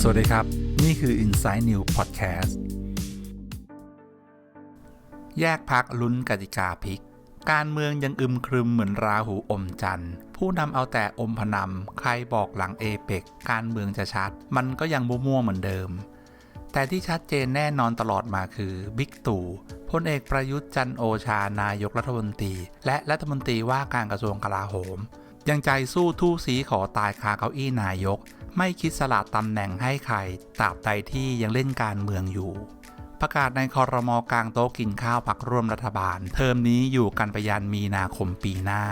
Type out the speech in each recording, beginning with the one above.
สวัสดีครับ นี่คือ Inside New Podcast แยกพักลุ้นกติกาพลิก การเมืองยังอึมครึมเหมือนราหูอมจันทร์ ผู้นำเอาแต่อมพนำใครบอกหลังเอเปกการเมืองจะชัด มันก็ยังมั่วๆเหมือนเดิม แต่ที่ชัดเจนแน่นอนตลอดมาคือบิ๊กตู่พลเอกประยุทธ์จันโอชานายกรัฐมนตรี และรัฐมนตรีว่าการกระทรวงกลาโหม ยังใจสู้ทู่สีขอตายคาเก้าอี้นายก ไม่คิดสละตำแหน่งให้ใครตราบใดที่ยังเล่นการเมืองอยู่ ประกาศในคอรมอกลางโต๊ะกินข้าวพักร่วมรัฐบาล เทอมนี้อยู่กันไปยันมีนาคมปีหน้า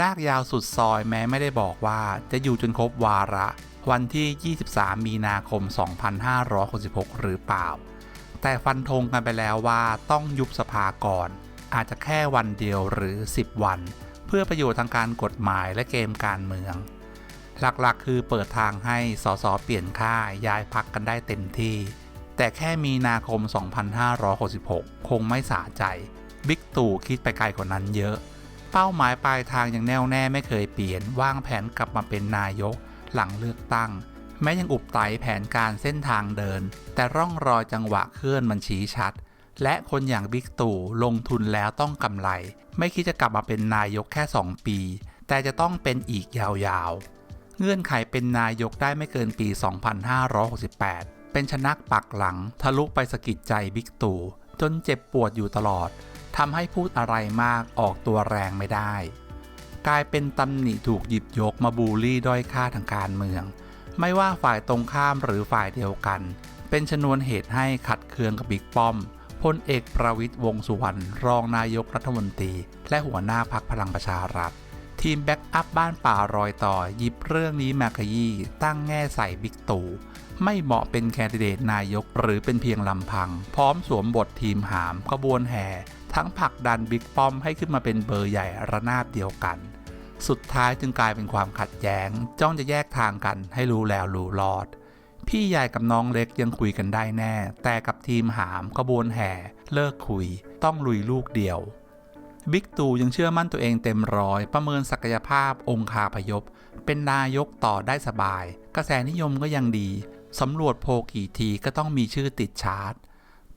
ลากยาวสุดซอยแม้ไม่ได้บอกว่าจะอยู่จนครบวาระ วันที่ 23 มีนาคม 2566 หรือเปล่า แต่ฟันธงกันไปแล้วว่าต้องยุบสภาก่อน อาจจะแค่วันเดียวหรือ 10 วัน เพื่อประโยชน์ทางการกฎหมายและเกมการเมือง หลักๆ คือเปิดทางให้สสเปลี่ยนค่ายย้ายพักกันได้เต็มที่ แต่แค่มีนาคม 2566 คงไม่สาใจ บิ๊กตู่คิดไปไกลกว่านั้นเยอะ เป้าหมายปลายทางยังแน่วแน่ไม่เคยเปลี่ยนวางแผนกลับมาเป็นนายก หลังเลือกตั้ง แม้ยังอุบไตแผนการเส้นทางเดิน แต่ร่องรอยจังหวะเคลื่อนมันชี้ชัด และคนอย่างบิ๊กตู่ลงทุนแล้วต้องกำไร ไม่คิดจะกลับมาเป็นนายกแค่ 2 ปี แต่จะต้องเป็นอีกยาวๆ เงื่อนไขเป็นนายกได้ไม่เกินปี 2568 เป็นชนักปักหลังทะลุไปสะกิดใจบิ๊กตู่จนเจ็บปวดอยู่ตลอด ทำให้พูดอะไรมากออกตัวแรงไม่ได้ กลายเป็นตำหนิถูกหยิบยกมาบูลลี่ด้อยค่าทางการเมือง ไม่ว่าฝ่ายตรงข้ามหรือฝ่ายเดียวกัน เป็นชนวนเหตุให้ขัดเคืองกับบิ๊กป้อมพลเอกประวิตยวงสุวรรณรองนายกรัฐมนตรี และหัวหน้าพักพลังประชารัฐ ทีมแบ็กอัพบ้านป่ารอยต่อหยิบเรื่องนี้มาขยี้ตั้งแง่ใส่บิ๊กตู่ไม่เหมาะเป็นแคนดิเดตนายกหรือเป็นเพียงลำพัง พร้อมสวมบททีมหามขบวนแห่ ทั้งผลักดันบิ๊กป้อมให้ขึ้นมาเป็นเบอร์ใหญ่ระนาบเดียวกัน สุดท้ายจึงกลายเป็นความขัดแย้ง จ้องจะแยกทางกันให้รู้แล้วรู้รอด พี่ใหญ่กับน้องเล็กยังคุยกันได้แน่ แต่กับทีมหามขบวนแห่ เลิกคุย ต้องลุยลูกเดียวบิ๊กตู่ยังเชื่อมั่นตัวเองเต็มร้อย ประเมินศักยภาพองคาพยพ เป็นนายกต่อได้สบาย กระแสนิยมก็ยังดี สำรวจโพกี่ทีก็ต้องมีชื่อติดชาร์ต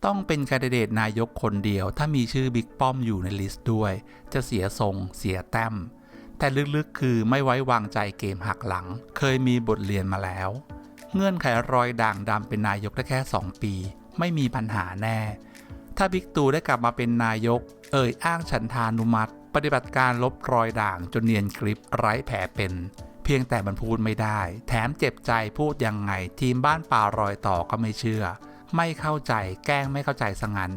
ต้องเป็นแคนดิเดตนายกคนเดียว ถ้ามีชื่อบิ๊กป้อมอยู่ในลิสต์ด้วย จะเสียทรง เสียแต้ม แต่ลึกๆคือไม่ไว้วางใจเกมหักหลัง เคยมีบทเรียนมาแล้ว เงื่อนไขรอยด่างดำเป็นนายกได้แค่ 2 ปี ไม่มีปัญหาแน่ ถ้าบิ๊กตู่ได้กลับมาเป็นนายก เอ่ยอ้างฉันทานุมัติ ปฏิบัติการลบรอยด่างจนเนียนกริปไร้แผลเป็นเพียงแต่มันพูดไม่ได้ แถมเจ็บใจพูดยังไง ทีมบ้านป่ารอยต่อก็ไม่เชื่อ ไม่เข้าใจแกล้งไม่เข้าใจซะงั้น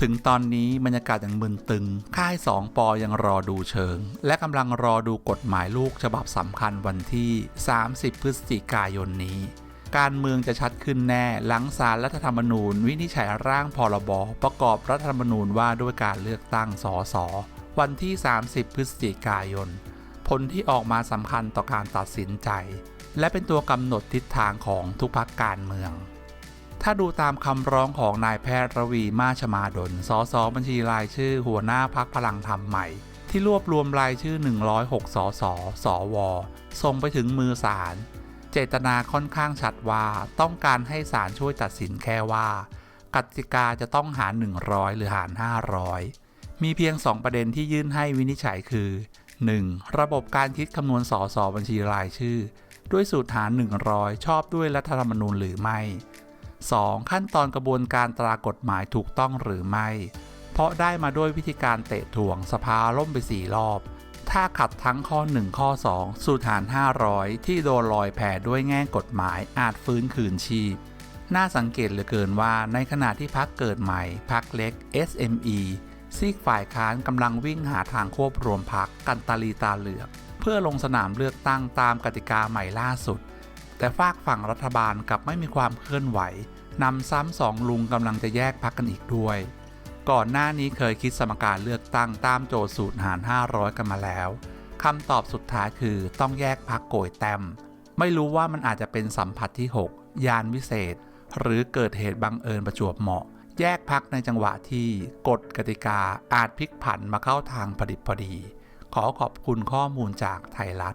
ถึงตอนนี้บรรยากาศยังมึนตึง ค่ายสองปอยังรอดูเชิง และกำลังรอดูกฎหมายลูกฉบับสำคัญวันที่ 30 พฤศจิกายนนี้ การเมืองจะชัดขึ้นแน่หลังสารรัฐธรรมนูญ วินิจฉัยร่างพรบประกอบรัฐธรรมนูญว่าด้วยการเลือกตั้งสสวันที่ 30 พฤศจิกายน ผลที่ออกมาสำคัญต่อการตัดสินใจ และเป็นตัวกำหนดทิศทางของทุกพักการเมือง ถ้าดูตามคำร้องของนายแพทย์ระวีมาชมาดล สสบัญชีรายชื่อหัวหน้าพักพลังธรรมใหม่ ที่รวบรวมรายชื่อ 106 สส สว ส่งไปถึงมือศาล เจตนาค่อนข้างชัดว่าต้องการให้ศาลช่วยตัดสินแค่ว่า กติกาจะต้องหาร 100 หรือหาร 500 มีเพียง 2 ประเด็นที่ยื่นให้วินิจฉัยคือ 1. ระบบการคิดคำนวณสสบัญชีรายชื่อ ด้วยสูตรหาร 100 ชอบด้วยรัฐธรรมนูญหรือไม่ 2. ขั้นตอนกระบวนการตรากฎหมายถูกต้องหรือไม่ เพราะได้มาด้วยวิธีการเตะถ่วงสภาล่มไป 4 รอบ ถ้าขัดทั้งข้อ 1 ข้อ 2 สูตรหาร 500 ที่โดนลอยแผ่ด้วยแง่กฎหมายอาจฟื้นคืนชีพ น่าสังเกตเหลือเกินว่าในขณะที่พักเกิดใหม่ พักเล็ก SME ซีกฝ่ายค้านกำลังวิ่งหาทางควบรวมพักกันตาลีตาเหลือก เพื่อลงสนามเลือกตั้งตามกติกาใหม่ล่าสุด แต่ฝากฝั่งรัฐบาลกลับไม่มีความเคลื่อนไหวนำซ้ำสองลุงกำลังจะแยกพักกันอีกด้วย ก่อนหน้านี้เคยคิดสมการเลือกตั้งตามโจทย์สูตรหาร 500 กันมาแล้วคำตอบสุดท้ายคือต้องแยกพักโกยแต้มไม่รู้ว่ามันอาจจะเป็นสัมผัสที่ 6 ยานวิเศษ หรือเกิดเหตุบังเอิญประจวบเหมาะ แยกพักในจังหวะที่กฎกติกาอาจพลิกผันมาเข้าทางพอดิบพอดี ขอขอบคุณข้อมูลจากไทยรัฐ